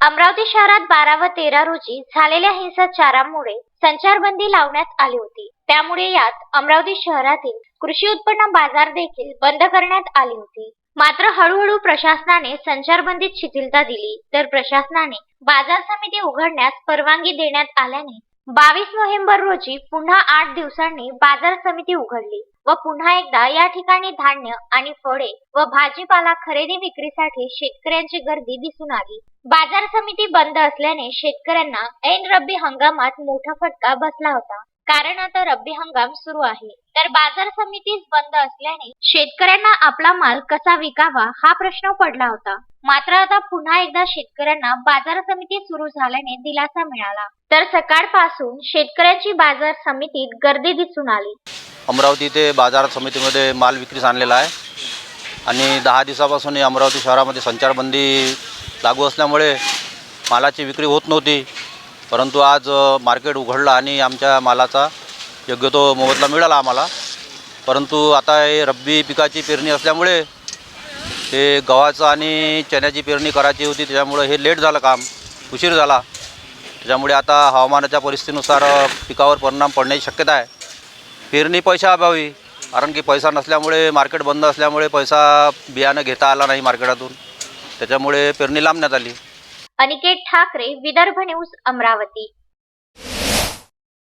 अमरावती शहरात बारा व तेरा रोजी झालेल्या हिंसाचारामुळे संचारबंदी लावण्यात आली होती. त्यामुळे यात अमरावती शहरातील कृषी उत्पन्न बाजार देखील बंद करण्यात आली होती. मात्र हळूहळू प्रशासनाने संचारबंदीत शिथिलता दिली. तर प्रशासनाने बाजार समिती उघडण्यास परवानगी देण्यात आल्याने बावीस नोव्हेंबर रोजी पुन्हा आठ दिवसांनी बाजार समिती उघडली. व पुन्हा एकदा या ठिकाणी धान्य आणि फळे व भाजीपाला खरेदी विक्रीसाठी शेतकऱ्यांची गर्दी दिसून आली. बाजार समिती बंद असल्याने शेतकऱ्यांना ऐन रब्बी हंगामात मोठा फटका बसला होता. कारण आता रब्बी हंगाम सुरू आहे. तर बाजार समितीच बंद असल्याने शेतकऱ्यांना आपला माल कसा विकावा हा प्रश्न पडला होता. मात्र आता पुन्हा एकदा शेतकऱ्यांना बाजार समिती सुरू झाल्याने दिलासा मिळाला. तर सकाळपासून शेतकऱ्यांची बाजार समितीत गर्दी दिसून आली. अमरावती ते बाजार समितीमध्ये माल विक्रीस आणलेला आहे. आणि दहा दिवसापासून अमरावती शहरामध्ये संचारबंदी लागू असल्यामुळे मालाची विक्री होत नव्हती. परंतु आज मार्केट उघडलं आणि आमच्या मालाचा योग्य तो मोबदला मिळाला आम्हाला. परंतु आता हे रब्बी पिकाची पेरणी असल्यामुळे हे गव्हाचं आणि चण्याची पेरणी करायची होती त्याच्यामुळे हे लेट झालं काम उशीर झाला. त्याच्यामुळे आता हवामानाच्या परिस्थितीनुसार पिकावर परिणाम पडण्याची शक्यता आहे. पेरणी पैसा अभावी. कारण की पैसा नसल्यामुळे मार्केट बंद असल्यामुळे पैसा बियाणं घेता आला नाही मार्केटातून त्याच्यामुळे पेरणी लांबण्यात आली. अनिकेत ठाकरे विदर्भ न्यूज अमरावती.